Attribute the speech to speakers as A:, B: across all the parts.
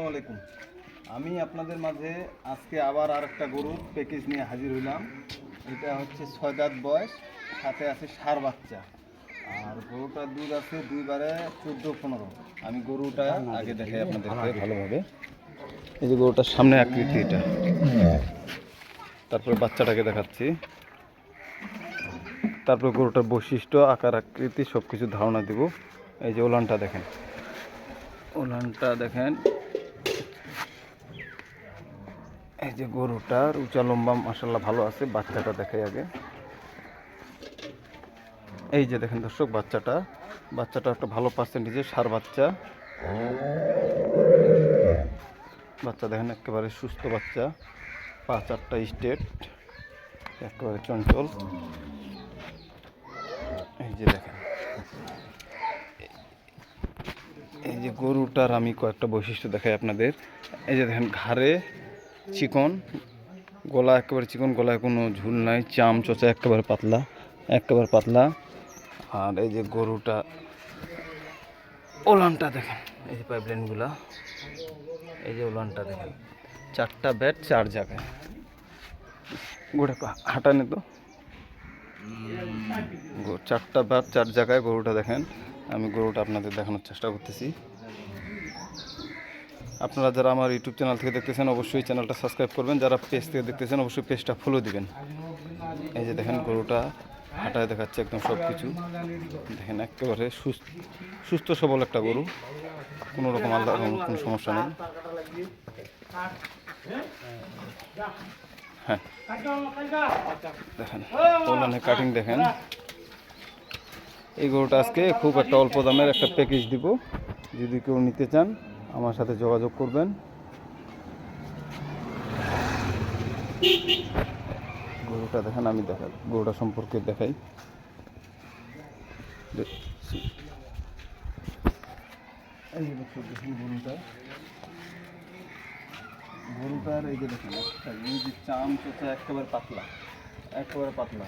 A: আলাইকুম আমি আপনাদের মাঝে আজকে আবার আর একটা গরুর প্যাকেজ নিয়ে হাজির হইলাম। এটা হচ্ছে ছয় দাঁত বয়স সাথে আছে সার বাচ্চা। আর গরুটার দুধ আছে দুইবারে চোদ্দ পনেরো আমি গরুটা আগে দেখাই আপনাদেরকে। ভালোভাবে এই যে গরুটার সামনে আকৃতি এটা। তারপরে বাচ্চাটাকে দেখাচ্ছি। তারপরে গরুটার বৈশিষ্ট্য আকার আকৃতি সব কিছু ধারণা দিব। এই যে ওলানটা দেখেন। ওলানটা দেখেন। এই যে গরুটার উঁচা লম্বা মাসাল্লাহ ভালো আছে, বাচ্চাটা দেখাই আগে। এই যে দেখেন দর্শক, বাচ্চাটা। বাচ্চাটা একটা ভালো পার্সেন্টেজের সার বাচ্চা। বাচ্চা দেখেন, একেবারে সুস্থ বাচ্চা। পা চারটা স্টেট একেবারে চঞ্চল। এই যে দেখেন। এই যে গরুটার আমি কয়েকটা বৈশিষ্ট্য দেখাই আপনাদের। এই যে দেখেন, ঘাড়ে চিকন। গলা একেবারে চিকন, গলায় কোনো ঝুল নাই, চাম চোচা একেবারে পাতলা একেবারে পাতলা। আর এই যে গরুটা, ওলানটা দেখেন, এই যে পাইপলাইনগুলা এই যে ওলানটা দেখেন, চারটা ব্যাট চার জায়গায়। গোটা হাঁটানে তো? চারটা ব্যাট চার জায়গায় গরুটা দেখেন। আমি গরুটা আপনাদের দেখানোর চেষ্টা করতেছি। আপনারা যারা আমার ইউটিউব চ্যানেল থেকে দেখতেছেন, অবশ্যই চ্যানেলটা সাবস্ক্রাইব করবেন। যারা পেজ থেকে দেখতেছেন, অবশ্যই পেজটা ফলো দিবেন। এই যে দেখেন, গরুটা হাঁটায় দেখাচ্ছে একদম সব কিছু দেখেন, একেবারে সুস্থ সুস্থ সবল একটা গরু। কোনো রকম আল্লাহ, কোনো সমস্যা নেই। হ্যাঁ। দেখেন কাটিং দেখেন। এই গরুটা আজকে খুব একটা অল্প দামের একটা প্যাকেজ দিব। যদি কেউ নিতে চান আমার সাথে যোগাযোগ করবেন। গরুটা দেখেন, আমি দেখাই গরুটা সম্পর্কে দেখাই। এই দেখুন গরুটা। গরুটার এই যে দেখেন, একটা এই যে চাম চোচা একেবারে পাতলা একেবারে পাতলা।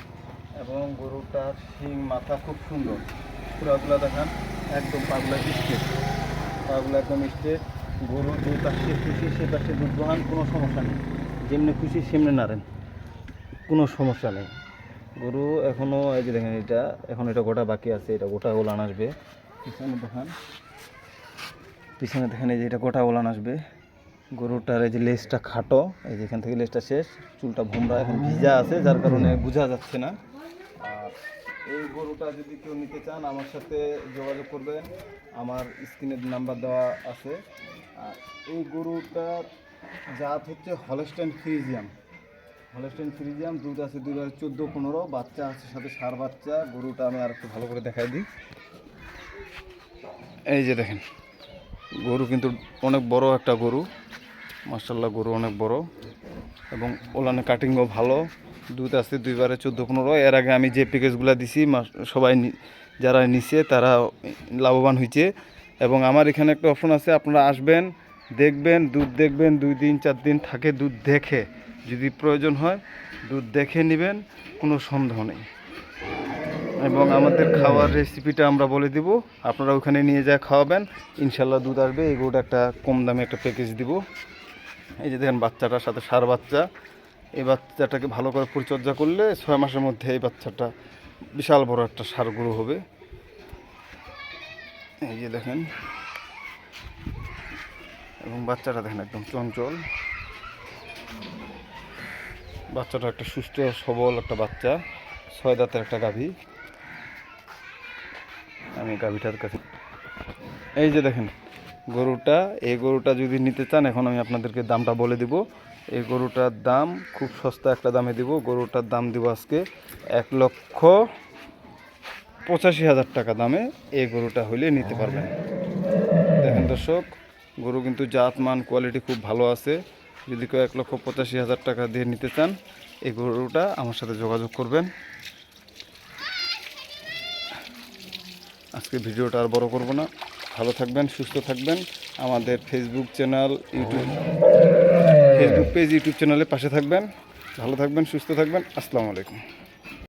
A: এবং গরুটার শিং মাথা খুব সুন্দর। পুরাগুলা দেখান, একদম পাগলা স্টেট পাগলা একদম স্টেট গরু যে পাশে খুশি, সে পাশে দুধ দোহান কোনো সমস্যা নেই। যেমনি খুশি, সেমনি নাড়েন কোনো সমস্যা নেই। গরু এখনও এই যে দেখেন এটা, এখন এটা গোটা বাকি আছে, এটা গোটা ওলান আসবে। পিছনে দেখান, পিছনে দেখেন এই যে এটা গোটা ওলান আসবে। গরুটার এই যে লেজটা খাটো, এই যে এখান থেকে লেজটা শেষ। চুলটা ভোমরা এখন ভিজা আছে, যার কারণে বোঝা যাচ্ছে না। আর এই গরুটা যদি কেউ নিতে চান, আমার সাথে যোগাযোগ করবেন। আমার স্ক্রিনের নাম্বার দেওয়া আছে। এই গরুটার জাত হচ্ছে হলস্টাইন ফ্রিজিয়াম। হলস্টাইন ফ্রিজিয়াম, দুধ আছে দুধ আছে চোদ্দ পনেরো, বাচ্চা আছে সাথে সার বাচ্চা। গরুটা আমি আর একটু ভালো করে দেখাই দিই। এই যে দেখেন, গরু কিন্তু অনেক বড় একটা গরু। মার্শাল্লাহ গরু অনেক বড়। এবং ওলানে কাটিংও ভালো। দুধ আছে দুইবারে চোদ্দ, পনেরো। এর আগে আমি যে প্যাকেজগুলো দিছি সবাই যারা নিছে তারা লাভবান হয়েছে এবং আমার এখানে একটা অপশন আছে, আপনারা আসবেন, দেখবেন, দুধ দেখবেন, দুই দিন, চার দিন থাকে, দুধ দেখে। যদি প্রয়োজন হয়, দুধ দেখে নেবেন, কোনো সন্দেহ নেই। এবং আমাদের খাওয়ার রেসিপিটা আমরা বলে দিব, আপনারা ওখানে নিয়ে যা খাওয়াবেন, ইনশাল্লাহ দুধ আসবে। গরুটা একটা কম দামে একটা প্যাকেজ দিব। এই যে দেখেন, বাচ্চাটার সাথে সার বাচ্চা। এই বাচ্চাটাকে ভালো করে পরিচর্যা করলে ছয় মাসের মধ্যে এই বাচ্চাটা বিশাল বড় একটা সার হবে। এই যে দেখেন। এবং বাচ্চাটা দেখেন একদম চঞ্চল। বাচ্চাটা একটা সুস্থ, সবল একটা বাচ্চা, ছয় দাঁতের একটা গাভী। আমি গাভীটার কাছে এই যে দেখেন, গরুটা, এই গরুটা যদি নিতে চান, এখন আমি আপনাদেরকে দামটা বলে দিব। এই গরুটার দাম খুব সস্তা একটা দামে দিব। গরুটার দাম দিব আজকে এক লক্ষ পঁচাশি হাজার টাকা দামে এই গরুটা হইলে নিতে পারবেন। দেখেন দর্শক, গরু কিন্তু জাত মান কোয়ালিটি খুব ভালো আছে। যদি কেউ এক লক্ষ পঁচাশি হাজার টাকা দিয়ে নিতে চান, এই গরুটা আমার সাথে যোগাযোগ করবেন। আজকে ভিডিওটা আর বড় করব না। ভালো থাকবেন, সুস্থ থাকবেন। আমাদের Facebook channel YouTube Facebook page YouTube চ্যানেলে পাশে থাকবেন। ভালো থাকবেন সুস্থ থাকবেন। আসসালামু আলাইকুম।